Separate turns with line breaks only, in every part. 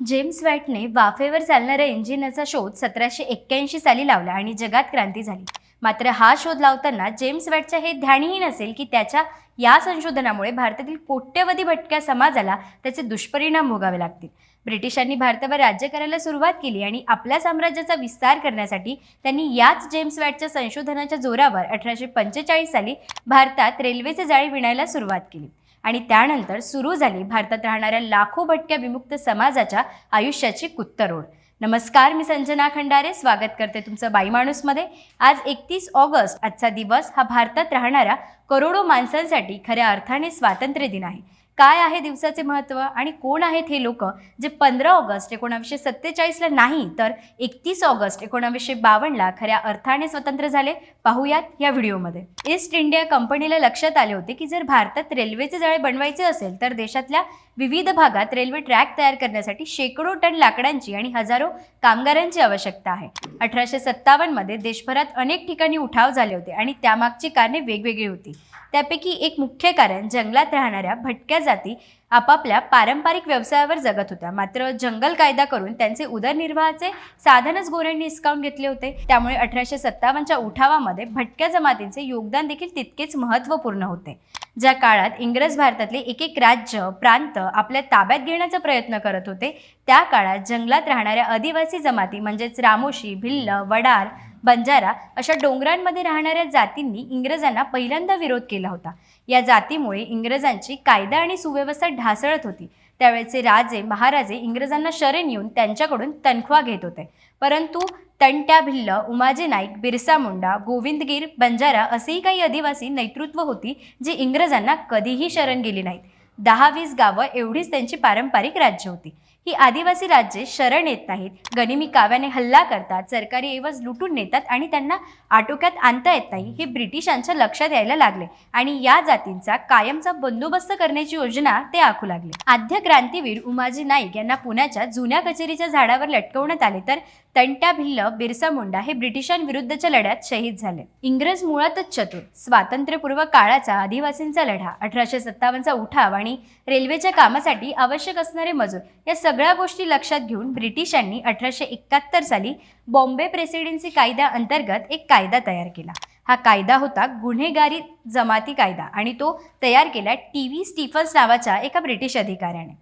James वॅटने वाफेवर चालणाऱ्या इंजिनाचा शोध सतराशे एक्क्याऐंशी साली लावला आणि जगात क्रांती झाली. मात्र हा शोध लावताना जेम्स वॅटच्या हे ध्यानही नसेल की त्याच्या या संशोधनामुळे भारतातील कोट्यवधी भटक्या समाजाला त्याचे दुष्परिणाम भोगावे लागतील. ब्रिटिशांनी भारतावर राज्य करायला सुरुवात केली आणि आपल्या साम्राज्याचा विस्तार करण्यासाठी त्यांनी याच जेम्स वॅटच्या संशोधनाच्या जोरावर अठराशे पंचेचाळीस साली भारतात रेल्वेचे जाळे विणायला सुरुवात केली. आणि त्यानंतर सुरू झाली भारतात राहणाऱ्या लाखो भटक्या विमुक्त समाजाच्या आयुष्याची कुत्तरोड. नमस्कार मी संजना खंडारे. स्वागत करते तुमचं बाई माणूसमध्ये. आज एकतीस ऑगस्ट आजचा दिवस हा भारतात राहणाऱ्या करोडो माणसांसाठी खऱ्या अर्थाने स्वातंत्र्य दिन आहे. काय आहे दिवसाचे महत्त्व आणि कोण आहेत हे लोक? जे पंधरा ऑगस्ट एकोणावीसशे सत्तेचाळीसला नाही तर एकतीस ऑगस्ट एकोणावीसशे बावन्नला खऱ्या अर्थाने स्वतंत्र झाले. पाहूयात या व्हिडिओमध्ये. ईस्ट इंडिया कंपनीला लक्षात आले होते की जर भारतात रेल्वेचे जाळे बनवायचे असेल तर देशातल्या विविध भागात रेल्वे ट्रॅक तयार करण्यासाठी शेकडो टन लाकडांची आणि हजारो कामगारांची आवश्यकता आहे. अठराशे सत्तावन्नमध्ये देशभरात अनेक ठिकाणी उठाव झाले होते आणि त्यामागची कारणे वेगवेगळी होती. त्यापैकी एक मुख्य कारण जंगलात राहणाऱ्या भटक्या जाती आपापल्या पारंपरिक व्यवसायावर जगत होत्या. मात्र जंगल कायदा करून त्यांचे उदरनिर्वाहाचे साधनच गोऱ्यांनी हिसकावून घेतले होते. त्यामुळे अठराशे सत्तावन्नच्या उठावामध्ये भटक्या जमातींचे योगदान देखील तितकेच महत्त्वपूर्ण होते. ज्या काळात इंग्रज भारतातले एक एक राज्य प्रांत आपल्या ताब्यात घेण्याचा प्रयत्न करत होते त्या काळात जंगलात राहणाऱ्या आदिवासी जमाती म्हणजेच रामोशी भिल्ल वडार बंजारा अशा डोंगरांमध्ये राहणाऱ्या जातींनी इंग्रजांना पहिल्यांदा विरोध केला होता. या जातीमुळे इंग्रजांची कायदा आणि सुव्यवस्था ढासळत होती. त्यावेळेचे राजे महाराजे इंग्रजांना शरण येऊन त्यांच्याकडून तनख्वा घेत होते. परंतु तंट्या भिल्ल उमाजी नाईक बिरसा मुंडा गोविंदगीर बंजारा असेही काही आदिवासी नेतृत्व होती जी इंग्रजांना कधीही शरण गेली नाहीत. दहा वीस गावं एवढीच त्यांची पारंपरिक राज्य होती. ही आदिवासी राज्ये शरण येत नाहीत. गनिमी काव्याने हल्ला करतात. सरकारी ऐवज लुटून नेतात आणि त्यांना आटोक्यात आणता येत नाही. हे ब्रिटिशांच्या लक्षात यायला लागले आणि या जातींचा कायमचा बंदोबस्त करण्याची योजना ते आखू लागले. आद्य क्रांतीवीर उमाजी नाईक यांना पुण्याच्या जुन्या कचेरीच्या झाडावर लटकवण्यात आले तर तंट्या भिल्ल बिरसा मुंडा हे ब्रिटिशांविरुद्धच्या लढ्यात शहीद झाले. इंग्रज मुळातच चतुर. स्वातंत्र्यपूर्व काळाचा आदिवासींचा लढा अठराशे सत्तावन्नचा उठाव आणि रेल्वेच्या कामासाठी आवश्यक असणारे मजूर या सगळ्या सगळ्या गोष्टी लक्षात घेऊन ब्रिटिशांनी अठराशे एकाहत्तर साली बॉम्बे प्रेसिडेन्सी कायद्या अंतर्गत एक कायदा तयार केला. हा कायदा होता गुन्हेगारी जमाती कायदा आणि तो तयार केला टी व्ही स्टीफन्स नावाच्या एका ब्रिटिश अधिकाऱ्याने.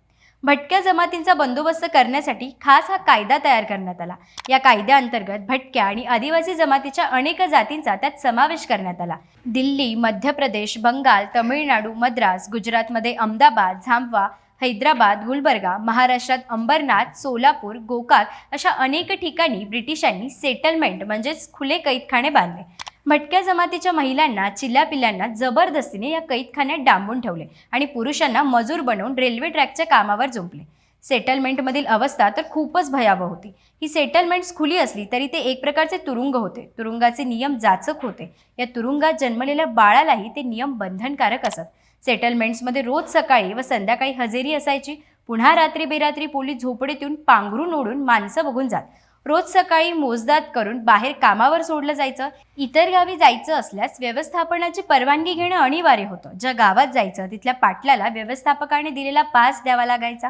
भटक्या जमातींचा बंदोबस्त करण्यासाठी खास हा कायदा तयार करण्यात आला. या कायद्याअंतर्गत भटक्या आणि आदिवासी जमातीच्या अनेक जातींचा त्यात समावेश करण्यात आला. दिल्ली मध्य प्रदेश बंगाल तमिळनाडू मद्रास गुजरातमध्ये अहमदाबाद झांपवा हैदराबाद गुलबर्गा महाराष्ट्रात अंबरनाथ सोलापूर गोकाक अशा अनेक ठिकाणी ब्रिटिशांनी सेटलमेंट म्हणजेच खुले कैदखाने बांधले. भटक्या जमातीच्या महिलांना चिल्ल्या पिल्ल्यांना जबरदस्तीने या कैदखान्यात डांबून ठेवले आणि पुरुषांना मजूर बनवून रेल्वे ट्रॅकच्या कामावर झोपले सेटलमेंटमधील अवस्था तर खूपच भयावह होती. ही सेटलमेंट्स खुली असली तरी ते एक प्रकारचे तुरुंग होते. तुरुंगाचे नियम जाचक होते. या तुरुंगात जन्मलेल्या बाळालाही ते नियम बंधनकारक असत. सेटलमेंट्समध्ये रोज सकाळी व संध्याकाळी हजेरी असायची. पुन्हा रात्री बेरात्री पोलीस झोपडीत येऊन पांघरून ओढून माणसं बघून जात. रोज सकाळी मोजदाद करून बाहेर कामावर सोडलं जायचं. इतर गावी जायचं असल्यास व्यवस्थापनाची परवानगी घेणं अनिवार्य होतं. ज्या गावात जायचं तिथल्या पाटलाला व्यवस्थापकाने दिलेला पास द्यावा लागायचा.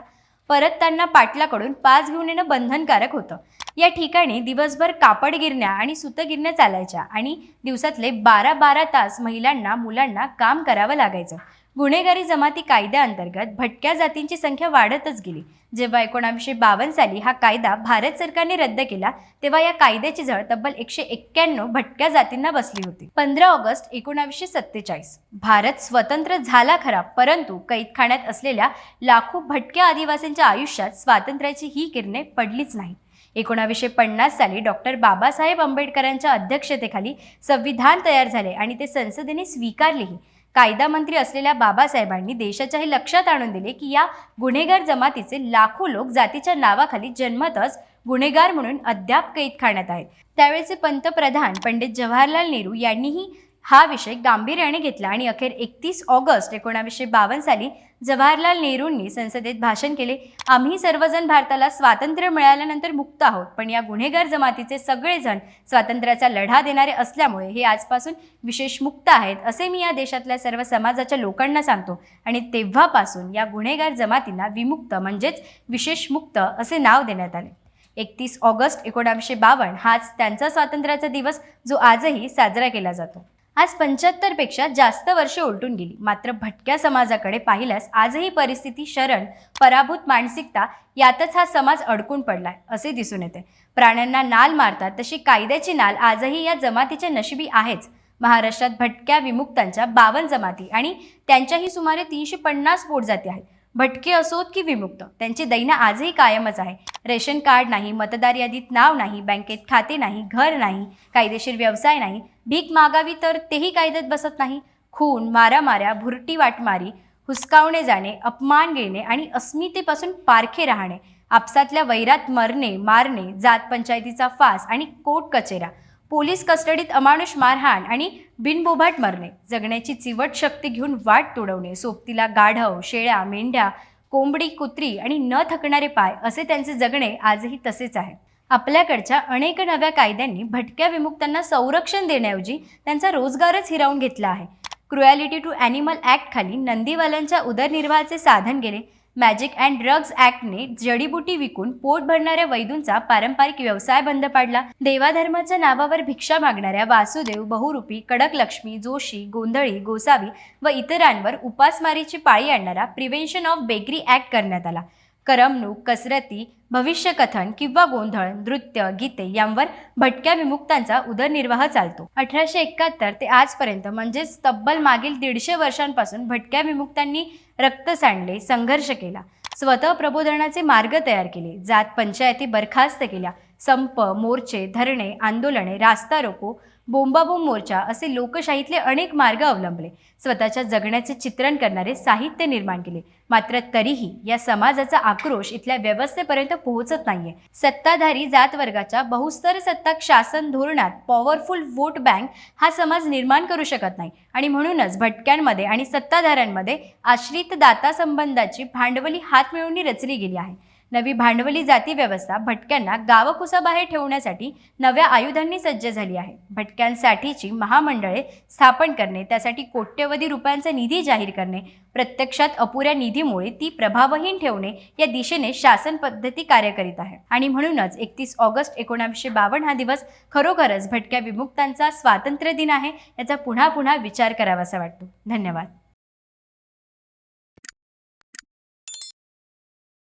परत त्यांना पाटलाकडून पास घेऊन येणं बंधनकारक होतं. या ठिकाणी दिवसभर कापड गिरण्या आणि सुतगिरण्या चालायच्या आणि दिवसातले बारा बारा तास महिलांना मुलांना काम करावं लागायचं. गुन्हेगारी जमाती कायद्याअंतर्गत भटक्या जातींची संख्या वाढतच गेली. जेव्हा एकोणावीसशे बावन्न साली हा कायदा भारत सरकारने रद्द केला तेव्हा या कायद्याची झळ तब्बल एकशे एक्क्याण्णव भटक्या जातींना बसली होती. पंधरा ऑगस्ट एकोणावीसशे सत्तेचाळीस. भारत स्वतंत्र झाला खरा परंतु कैदखान्यात असलेल्या लाखो भटक्या आदिवासींच्या आयुष्यात स्वातंत्र्याची ही किरणे पडलीच नाही एकोणावीसशे पन्नास साली डॉक्टर बाबासाहेब आंबेडकरांच्या अध्यक्षतेखाली संविधान तयार झाले आणि ते संसदेने स्वीकारलेही. कायदा मंत्री असलेल्या बाबासाहेबांनी देशाच्या हे लक्षात आणून दिले की या गुन्हेगार जमातीचे लाखो लोक जातीच्या नावाखाली जन्मतच गुन्हेगार म्हणून अद्याप कैद खाण्यात आहेत त्यावेळेचे पंतप्रधान पंडित जवाहरलाल नेहरू यांनीही हा विषय गांभीर्याने घेतला आणि अखेर एकतीस ऑगस्ट एकोणावीसशे बावन्न साली जवाहरलाल नेहरूंनी संसदेत भाषण केले. आम्ही सर्वजण भारताला स्वातंत्र्य मिळाल्यानंतर मुक्त आहोत पण या गुन्हेगार जमातीचे सगळेजण स्वातंत्र्याचा लढा देणारे असल्यामुळे हे आजपासून विशेष मुक्त आहेत असे मी या देशातल्या सर्व समाजाच्या लोकांना सांगतो. आणि तेव्हापासून या गुन्हेगार जमातींना विमुक्त म्हणजेच विशेष मुक्त असे नाव देण्यात आले. एकतीस ऑगस्ट एकोणावीसशे बावन्न हाच त्यांचा स्वातंत्र्याचा दिवस जो आजही साजरा केला जातो. आज पंच्याहत्तरपेक्षा जास्त वर्षे उलटून गेली. मात्र भटक्या समाजाकडे पाहिल्यास आजही परिस्थिती शरण पराभूत मानसिकता यातच हा समाज अडकून पडलाय असे दिसून येते. प्राण्यांना नाल मारतात तशी कायद्याची नाल आजही या जमातीच्या नशिबी आहेच. महाराष्ट्रात भटक्या विमुक्तांच्या बावन्न जमाती आणि त्यांच्याही सुमारे तीनशे पन्नास पोटजाती आहेत. भटके असोत की विमुक्त? त्यांची दैना आजही कायमच आहे. रेशन कार्ड नाही मतदार यादीत नाव नाही बँकेत खाते नाही घर नाही कायदेशीर व्यवसाय नाही भीक मागावी तर तेही कायद्यात बसत नाही. खून मारामाऱ्या भुरटी वाटमारी हुसकावणे जाणे अपमान घेणे आणि अस्मितेपासून पारखे राहणे. आपसातल्या वैरात मरणे मारणे जात पंचायतीचा फास आणि कोर्ट कचेरा. पोलीस कस्टडीत अमानुष मारहाण आणि बिनबोभाट मरणे जगण्याची चिवट शक्ती घेऊन वाट तोडवणे सोबतीला गाढव शेळ्या मेंढ्या कोंबडी कुत्री आणि न थकणारे पाय असे त्यांचे जगणे आजही तसेच आहे. आपल्याकडच्या अनेक नव्या कायद्यांनी भटक्या विमुक्तांना संरक्षण देण्याऐवजी त्यांचा रोजगारच हिरावून घेतला आहे. क्रुॲलिटी टू ॲनिमल ॲक्ट खाली नंदीवाल्यांच्या उदरनिर्वाहाचे साधन गेले मॅजिक अँड ड्रग्ज ऍक्टने जडीबुटी विकून पोट भरणाऱ्या वैदूंचा पारंपरिक व्यवसाय बंद पाडला. देवाधर्माच्या नावावर भिक्षा मागणाऱ्या वासुदेव बहुरूपी कडक लक्ष्मी जोशी गोंधळी गोसावी व इतरांवर उपासमारीची पाळी आणणारा प्रिव्हेन्शन ऑफ बेकरी ऍक्ट करण्यात आला. करमणूक कसरती भविष्यकथन किंवा गोंधळ नृत्य गीते यांवर भटक्या विमुक्तांचा उदरनिर्वाह चालतो. अठराशे एकाहत्तर ते आजपर्यंत म्हणजेच तब्बल मागील दीडशे वर्षांपासून भटक्या विमुक्तांनी रक्त सांडले संघर्ष केला स्वतः प्रबोधनाचे मार्ग तयार केले जात पंचायती बरखास्त केल्या संप मोर्चे धरणे आंदोलने रास्ता रोको बोंबाबोंब मोर्चा असे लोकशाहीतले अनेक मार्ग अवलंबले. स्वतःच्या जगण्याचे चित्रण करणारे साहित्य निर्माण केले. मात्र तरीही या समाजाचा आक्रोश इथल्या व्यवस्थेपर्यंत पोहोचत नाहीये. सत्ताधारी जात वर्गाच्या बहुस्तर सत्ताक शासन धोरणात पॉवरफुल वोट बँक हा समाज निर्माण करू शकत नाही. आणि म्हणूनच भटक्यांमध्ये आणि सत्ताधाऱ्यांमध्ये आश्रित दाता संबंधाची भांडवली हातमिळवणी रचली गेली आहे. नवी भांडवली जाती व्यवस्था भटक्यांना गावकुसाबाहेर ठेवण्यासाठी नव्या आयुधांनी सज्ज झाली आहे. भटक्यांसाठीची महामंडळे स्थापन करणे त्यासाठी कोट्यवधी रुपयांचा निधी जाहीर करणे प्रत्यक्षात अपुऱ्या निधीमुळे ती प्रभावहीन ठेवणे या दिशेने शासन पद्धती कार्य करीत आहे. आणि म्हणूनच एकतीस ऑगस्ट एकोणावीसशे बावन्न हा दिवस खरोखरच भटक्या विमुक्तांचा स्वातंत्र्य दिन आहे याचा पुन्हा पुन्हा विचार करावासा वाटतो. धन्यवाद.